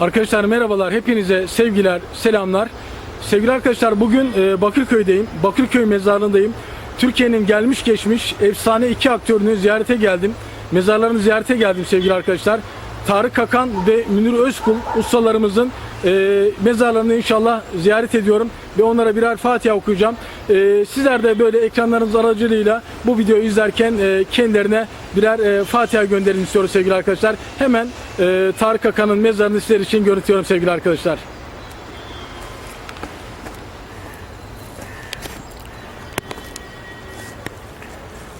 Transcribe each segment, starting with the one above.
Arkadaşlar merhabalar, hepinize sevgiler, selamlar. Sevgili arkadaşlar bugün e, Bakırköy'deyim, Bakırköy mezarlığındayım. Türkiye'nin gelmiş geçmiş efsane iki aktörünü ziyarete geldim. Mezarlarını ziyarete geldim sevgili arkadaşlar. Tarık Kakan ve Münir Özkul ustalarımızın e, mezarlarını inşallah ziyaret ediyorum ve onlara birer Fatiha okuyacağım. E, sizler de böyle ekranlarınız aracılığıyla bu videoyu izlerken e, kendilerine birer e, Fatiha gönderin istiyoruz sevgili arkadaşlar. Hemen e, Tarık Kakan'ın mezarını sizler için görüntülüyorum sevgili arkadaşlar.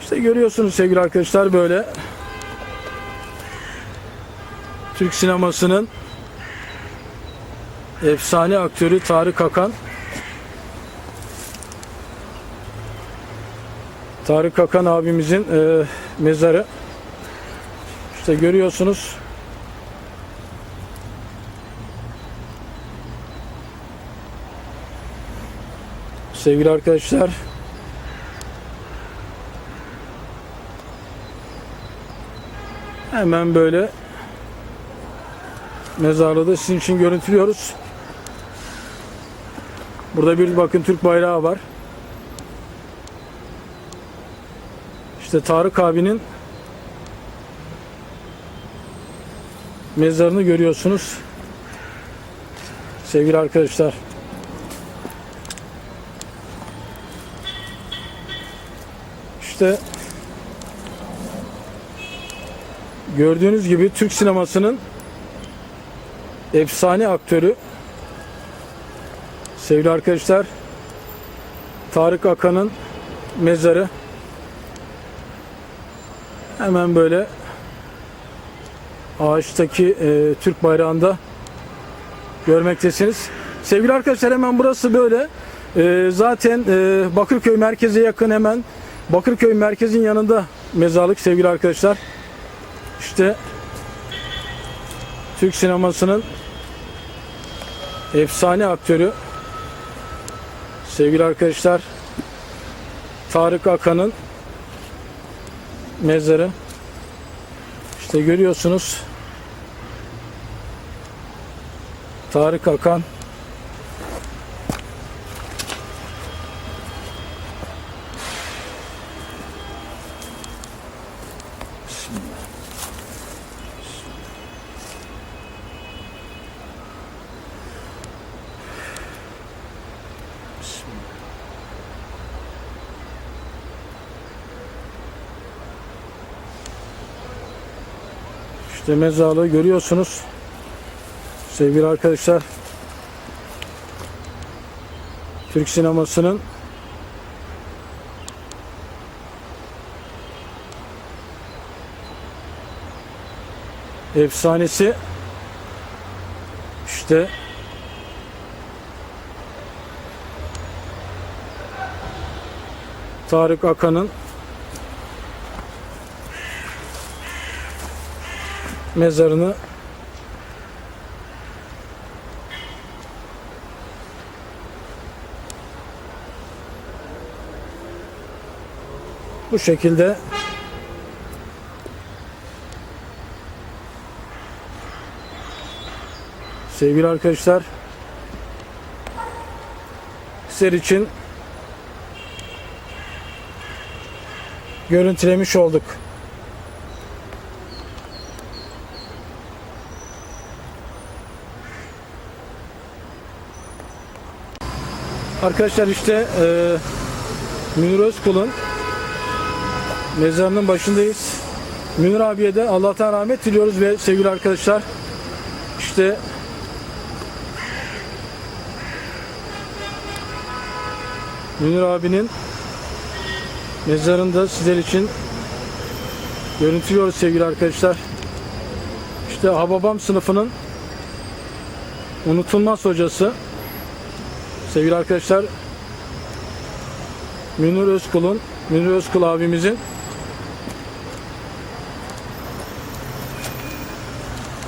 İşte görüyorsunuz sevgili arkadaşlar böyle Türk sinemasının efsane aktörü Tarık Akan. Tarık Akan abimizin e, mezarı. İşte görüyorsunuz. Sevgili arkadaşlar. Hemen böyle mezarlığı da sizin için görüntülüyoruz. Burada bir bakın Türk bayrağı var. İşte Tarık abinin mezarını görüyorsunuz. Sevgili arkadaşlar. İşte gördüğünüz gibi Türk sinemasının efsane aktörü sevgili arkadaşlar Tarık Akan'ın mezarı hemen böyle ağaçtaki e, Türk bayrağında görmektesiniz. Sevgili arkadaşlar hemen burası böyle. E, zaten e, Bakırköy merkeze yakın hemen Bakırköy merkezin yanında mezarlık sevgili arkadaşlar. İşte Türk sinemasının efsane aktörü sevgili arkadaşlar Tarık Akan'ın mezarı. İşte görüyorsunuz Tarık Akan İşte mezarlığı görüyorsunuz. Sevgili arkadaşlar. Türk sinemasının efsanesi işte Tarık Akan'ın mezarını bu şekilde sevgili arkadaşlar sizler için görüntülemiş olduk. Arkadaşlar işte e, Münir Özkul'un mezarının başındayız. Münir abiye de Allah'tan rahmet diliyoruz ve sevgili arkadaşlar işte Münir abinin mezarında sizler için görüntülüyoruz sevgili arkadaşlar. İşte Hababam sınıfının unutulmaz hocası sevgili arkadaşlar Münir Özkul'un Münir Özkul abimizin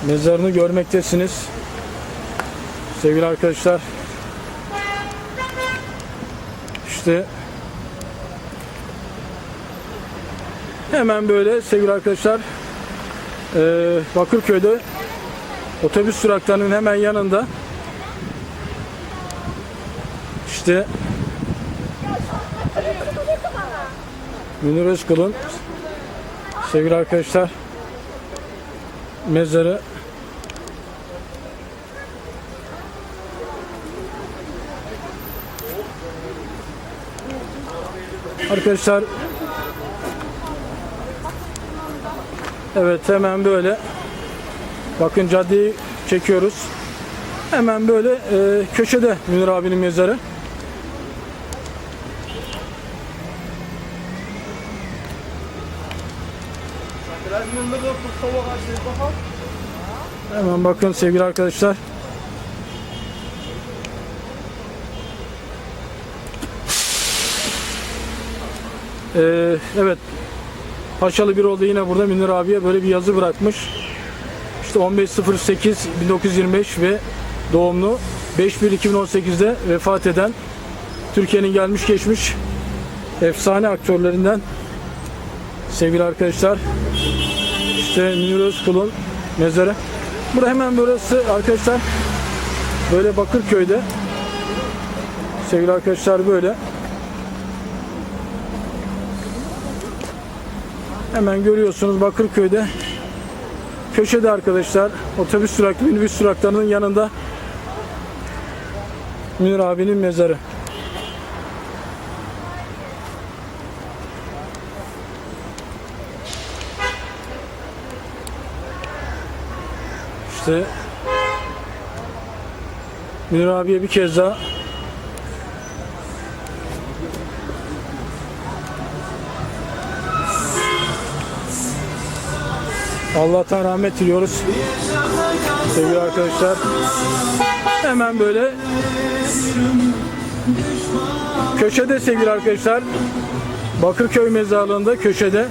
mezarını görmektesiniz sevgili arkadaşlar işte hemen böyle sevgili arkadaşlar eee Bakırköy'de Otobüs duraklarının hemen yanında. İşte Münir Özkul'un sevgili arkadaşlar mezarı Arkadaşlar Evet hemen böyle bakın caddeyi çekiyoruz. Hemen böyle e, köşede Münir abinin mezarı. Hemen bakın sevgili arkadaşlar. Ee, evet Paşalı bir oldu yine burada Münir abiye böyle bir yazı bırakmış. İşte 15.08 1925 ve doğumlu 5.1.2018'de vefat eden Türkiye'nin gelmiş geçmiş efsane aktörlerinden sevgili arkadaşlar işte Münir Özkul'un mezarı. Burada hemen burası arkadaşlar böyle Bakırköy'de sevgili arkadaşlar böyle Hemen görüyorsunuz Bakırköy'de köşede arkadaşlar otobüs durak, minibüs duraklarının yanında Münir abinin mezarı. İşte Münir abiye bir kez daha Allah'tan rahmet diliyoruz. Sevgili arkadaşlar. Hemen böyle köşede sevgili arkadaşlar. Bakırköy mezarlığında köşede.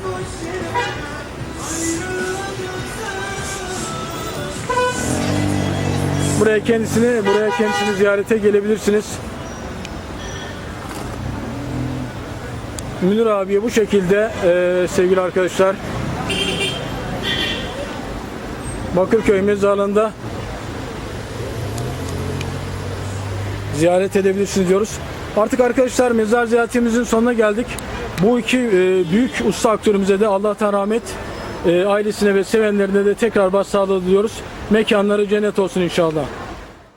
Buraya kendisini buraya kendisini ziyarete gelebilirsiniz. Münir abiye bu şekilde e, sevgili arkadaşlar Bakırköy mezarlığında ziyaret edebilirsiniz diyoruz. Artık arkadaşlar mezar ziyaretimizin sonuna geldik. Bu iki e, büyük usta aktörümüze de Allah'tan rahmet, e, ailesine ve sevenlerine de tekrar başsağlığı diliyoruz. Mekanları cennet olsun inşallah.